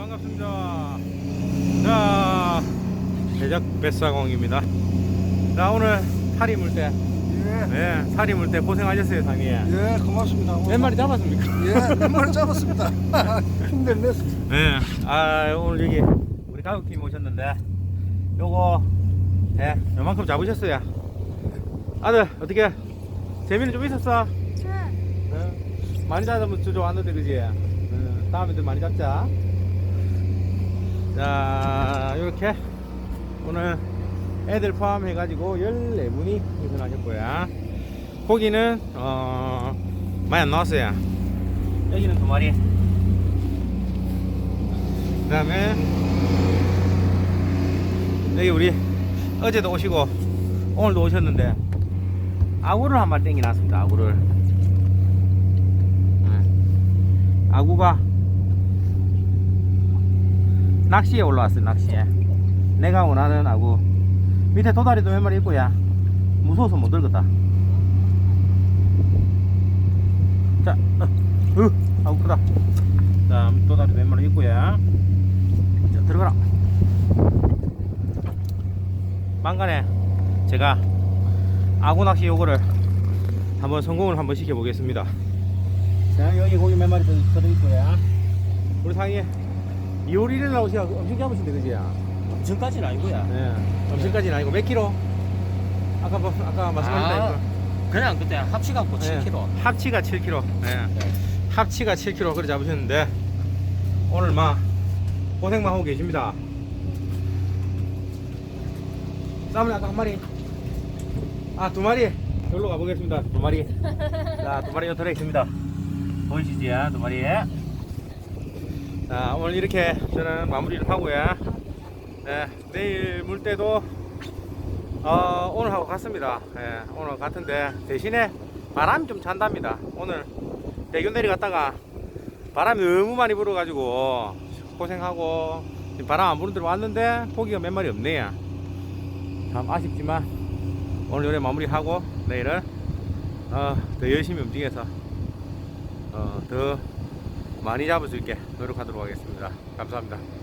반갑습니다. 자, 대작 뱃사공입니다. 자, 오늘 사리 물 때, 예, 네, 사리 물때 고생하셨어요, 상이. 예, 고맙습니다. 몇 마리 잡았습니까? 예, 몇 마리 잡았습니다. 힘들 냈어. 네, 아, 오늘 여기 우리 가족팀 오셨는데, 요거, 네, 요만큼 잡으셨어요. 아들, 어떻게, 재미는 좀 있었어? 네. 많이 잡으면 좀 좋았는데, 그지? 네, 다음에도 많이 잡자. 자, 이렇게 오늘 애들 포함해 가지고 14분이 운전하셨고요. 고기는, 어, 많이 안 나왔어요. 여기는 두 마리. 그 다음에, 여기 우리 어제도 오시고, 오늘도 오셨는데, 아구를 한 마리 땡겨 놨습니다, 아구를. 네. 아구가 낚시에 올라왔어요 낚시에. 내가 원하는 아구 밑에 도다리도 몇 마리 있고야. 무서워서 못 들겠다. 자 어, 으, 아구 크다. 자 도다리도 몇 마리 있고야. 자 들어가라. 망간에 제가 아구 낚시 요거를 한번 성공을 한번 시켜 보겠습니다. 자 여기 고기 몇 마리 더 들어있고요 우리 상이 2월 1일 나오시야 엄청 잡으신데 그지? 지금까지는 아니고요. 네. 엄청까지는 아니고 몇 킬로? 아까 뭐, 아까 말씀하셨다 아, 그냥 그때 합치 갖고 7kg. 합치가 7 킬로. 네. 네. 합치가 7 킬로 그래 잡으셨는데 오늘 막 고생만 하고 계십니다. 쌈을 아까 한 마리. 아 두 마리. 여기로 가보겠습니다. 두 마리. 자두 마리 여기 들어있습니다. 보이시지? 두 마리. 자 오늘 이렇게 저는 마무리를 하고요. 네, 내일 물 때도 어, 오늘 하고 갔습니다. 예, 오늘 같은데 대신에 바람이 좀 찬답니다. 오늘 대교 내려갔다가 바람이 너무 많이 불어가지고 고생하고 바람 안 부는 데로 왔는데 고기가 몇 마리 없네요. 참 아쉽지만 오늘 요래 마무리하고 내일은 어, 더 열심히 움직여서 어, 더 많이 잡을 수 있게 노력하도록 하겠습니다. 감사합니다.